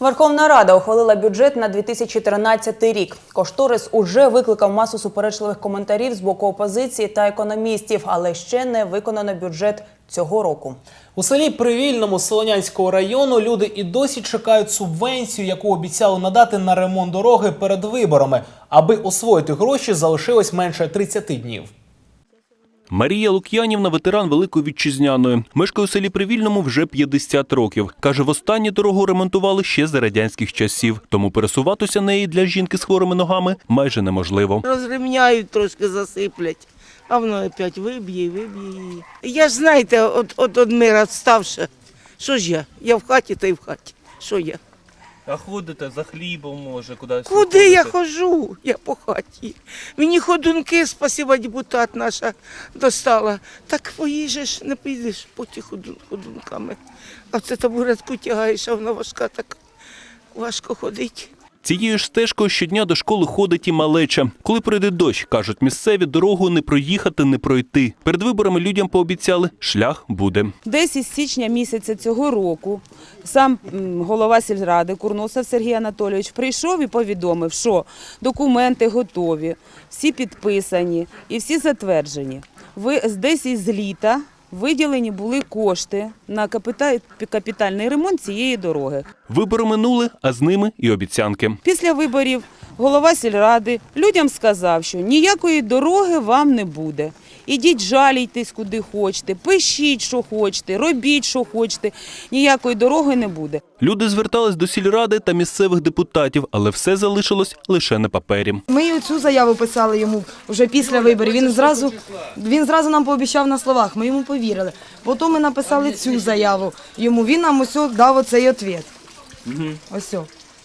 Верховна Рада ухвалила бюджет на 2013 рік. Кошторис уже викликав масу суперечливих коментарів з боку опозиції та економістів, але ще не виконано бюджет цього року. У селі Привільному Солонянського району люди і досі чекають субвенцію, яку обіцяли надати на ремонт дороги перед виборами. Аби освоїти гроші, залишилось менше 30 днів. Марія Лук'янівна, ветеран Великої Вітчизняної. Мешкає у селі Привільному вже 50 років. Каже, востаннє дорогу ремонтували ще за радянських часів. Тому пересуватися неї для жінки з хворими ногами майже неможливо. Розрівняють, трошки засиплять, а воно опять виб'є, виб'є її. Я ж знаєте, от, от, от мира відставши, що ж я? Я в хаті, та й в хаті. Що я? А ходите за хлібом, може, кудись? Куди я хожу? Я по хаті. Мені ходунки, спасіба, депутат наша достала. Так поїжджеш, не підеш по ті ходун- ходунками. А це табуретку тягаєш, а вона важка так важко ходить. Цією ж стежкою щодня до школи ходить і малеча. Коли прийде дощ, кажуть місцеві, дорогу не проїхати, не пройти. Перед виборами людям пообіцяли, шлях буде. Десь із січня місяця цього року сам голова сільради Курносов Сергій Анатолійович прийшов і повідомив, що документи готові, всі підписані і всі затверджені. Ви десь із літа виділені були кошти на капіта- капітальний ремонт цієї дороги. Вибори минули, а з ними і обіцянки. Після виборів голова сільради людям сказав, що ніякої дороги вам не буде. Ідіть жалійтесь куди хочете, пишіть, що хочете, робіть, що хочете. Ніякої дороги не буде. Люди звертались до сільради та місцевих депутатів, але все залишилось лише на папері. Ми цю заяву писали йому вже після виборів. Він зразу, він зразу нам пообіцяв на словах, ми йому повірили. Потім ми написали цю заяву йому. Він нам ось дав оцей відповідь. Ось.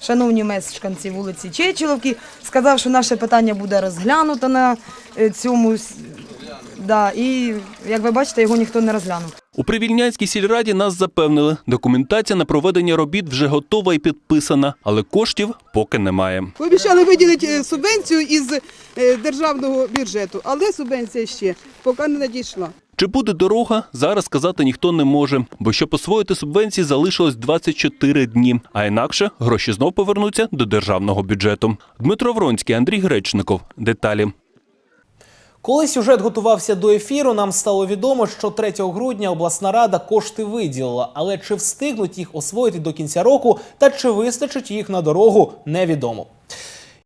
Шановні мешканці вулиці Чечиловки, сказав, що наше питання буде розглянуто на е, цьому. Да, і як ви бачите, його ніхто не розглянув. У Привільнянській сільраді нас запевнили, документація на проведення робіт вже готова і підписана, але коштів поки немає. Обіцяли виділити е, субвенцію із е, державного бюджету, але субвенція ще поки не надійшла. Чи буде дорога, зараз сказати ніхто не може, бо щоб освоїти субвенції залишилось 24 дні, а інакше гроші знов повернуться до державного бюджету. Дмитро Вронський, Андрій Гречников. Деталі. Коли сюжет готувався до ефіру, нам стало відомо, що 3 грудня обласна рада кошти виділила, але чи встигнуть їх освоїти до кінця року та чи вистачить їх на дорогу, невідомо.